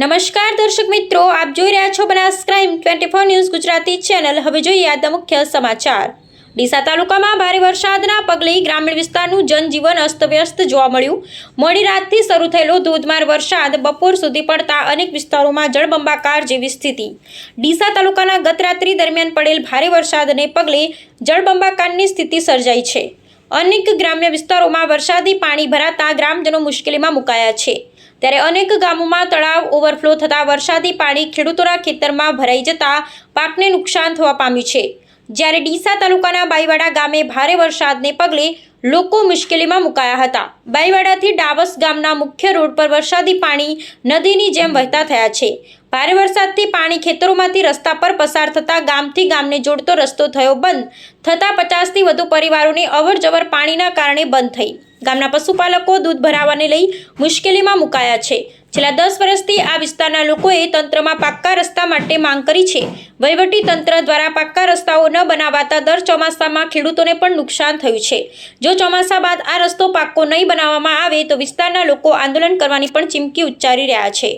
નમસ્કાર દર્શક મિત્રો, આપ જોઈ રહ્યા છો Banas crime twenty four news Gujarati channel. હવે જોઈએ આજના મુખ્ય સમાચાર. ડીસા તાલુકામાં ભારે વરસાદના પગલે ગ્રામીણ વિસ્તારનું જનજીવન અસ્તવ્યસ્ત જોવા મળ્યું. મોડી રાતથી શરૂ થયેલો ધોધમાર વરસાદ બપોર સુધી પડતા અનેક વિસ્તારોમાં જળબંબાકાર જેવી સ્થિતિ. ડીસા તાલુકાના ગત રાત્રિ દરમિયાન પડેલ ભારે વરસાદને પગલે જળબંબાકારની સ્થિતિ સર્જાઈ છે. અનેક ગ્રામ્ય વિસ્તારોમાં વરસાદી પાણી ભરાતા ગ્રામજનો મુશ્કેલીમાં મુકાયા છે. ત્યારે અનેક ગામોમાં તળાવ ઓવરફ્લો થતા વરસાદી પાણી ખેડૂતોના ખેતરમાં ભરાઈ જતા પાકને નુકસાન થવા પામ્યું છે. જ્યારે ડીસા તાલુકાના બાઈવાડા ગામે ભારે વરસાદને પગલે લોકો મુશ્કેલીમાં મુકાયા હતા. બાઈવાડાથી ડાવસ ગામના મુખ્ય રોડ પર વરસાદી પાણી નદીની જેમ વહેતા થયા છે. ભારે વરસાદથી પાણી ખેતરોમાંથી રસ્તા પર પસાર થતા ગામથી ગામને જોડતો રસ્તો થયો બંધ. થતાં પચાસથી વધુ પરિવારોની અવરજવર પાણીના કારણે બંધ થઈ. ગામના પશુપાલકો દૂધ ભરાવાને લઈ મુશ્કેલીમાં મુકાયા છે. છેલ્લા દસ વર્ષથી આ વિસ્તારના લોકોએ તંત્રમાં પાક્કા રસ્તા માટે માંગ કરી છે. વહીવટી તંત્ર દ્વારા પાક્કા રસ્તાઓ ન બનાવાતા દર ચોમાસામાં ખેડૂતોને પણ નુકસાન થયું છે. જો ચોમાસા બાદ આ રસ્તો પાક્કો નહીં બનાવવામાં આવે તો વિસ્તારના લોકો આંદોલન કરવાની પણ ચીમકી ઉચ્ચારી રહ્યા છે.